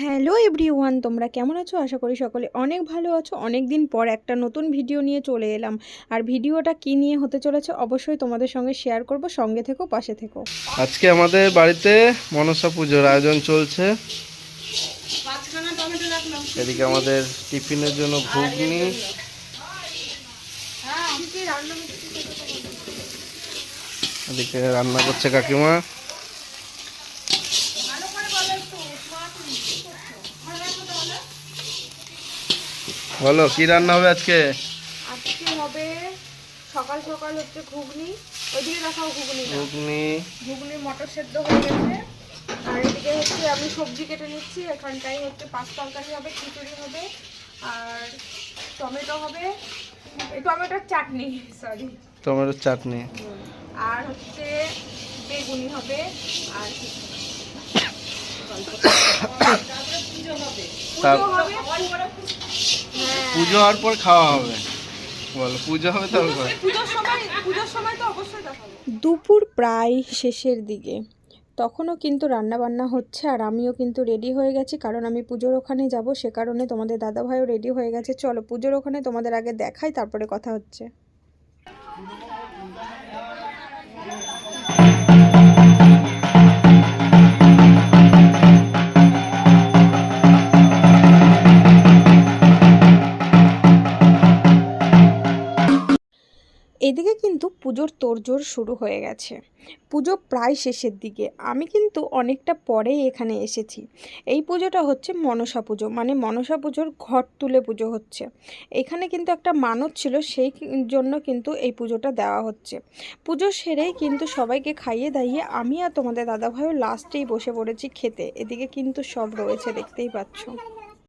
Hello everyone তোমরা কেমন আছো? আশা করি সকলে অনেক ভালো আছো। অনেক দিন পর একটা নতুন ভিডিও নিয়ে চলে এলাম। আর ভিডিওটা কি নিয়ে হতে চলেছে অবশ্যই তোমাদের সঙ্গে শেয়ার করব। সঙ্গে থেকো পাশে থেকো। আজকে আমাদের বাড়িতে মনসা পুজোর আয়োজন চলছে। এদিকে আমাদের টিফিনের জন্য ঘুগনি। এদিকে রান্না করছে কাকিমা। বলো কি রান্না হবে আজকে? আজকে হবে সকাল সকাল হচ্ছে ঘুগনি ওইদিকে দেখাও ঘুগনি ঘুগনি। ঘুগনি মটর সেদ্ধ হয়ে গেছে। আর এদিকে হচ্ছে আমি সবজি কেটে নিচ্ছি। এখানটাই হচ্ছে পাঁচ তরকারি হবে খিচুড়ি হবে আর টমেটো হবে এই টমেটোর চাটনি সরি টমেটোর চাটনি। আর হচ্ছে বেগুনি হবে আর কি? তার পুজো হবে। পুজো হওয়ার পর খাওয়া হবে। বলো পুজো হবে তারপর। পুজোর সময় পুজোর সময় তো অবশ্যই দেখাবো। দুপুর প্রায় শেষের দিকে। তখনও কিন্তু রান্না বান্না হচ্ছে আর আমিও কিন্তু রেডি হয়ে গেছি কারণ আমি পুজোর ওখানে যাব সে কারণে তোমাদের দাদাভাইও রেডি হয়ে গেছে। চলো পুজোর ওখানে তোমাদের আগে দেখাই তারপরে কথা হচ্ছে। এদিকে কিন্তু পুজোর তোড়জোড় শুরু হয়ে গেছে। পুজো প্রায় শেষের দিকে। আমি কিন্তু অনেকটা পরেই এখানে এসেছি। এই পুজোটা হচ্ছে মনসা পুজো। মানে মনসা পুজোর ঘর তুলে পুজো হচ্ছে। এখানে কিন্তু একটা মানত ছিল, সেই জন্য কিন্তু এই পুজোটা দেওয়া হচ্ছে। পুজো সেরেই কিন্তু সবাইকে খাইয়ে দাইয়ে আমি আর তোমাদের দাদাভাইও লাস্টেই বসে পড়েছি খেতে। এদিকে কিন্তু সব রয়েছে, দেখতেই পাচ্ছ।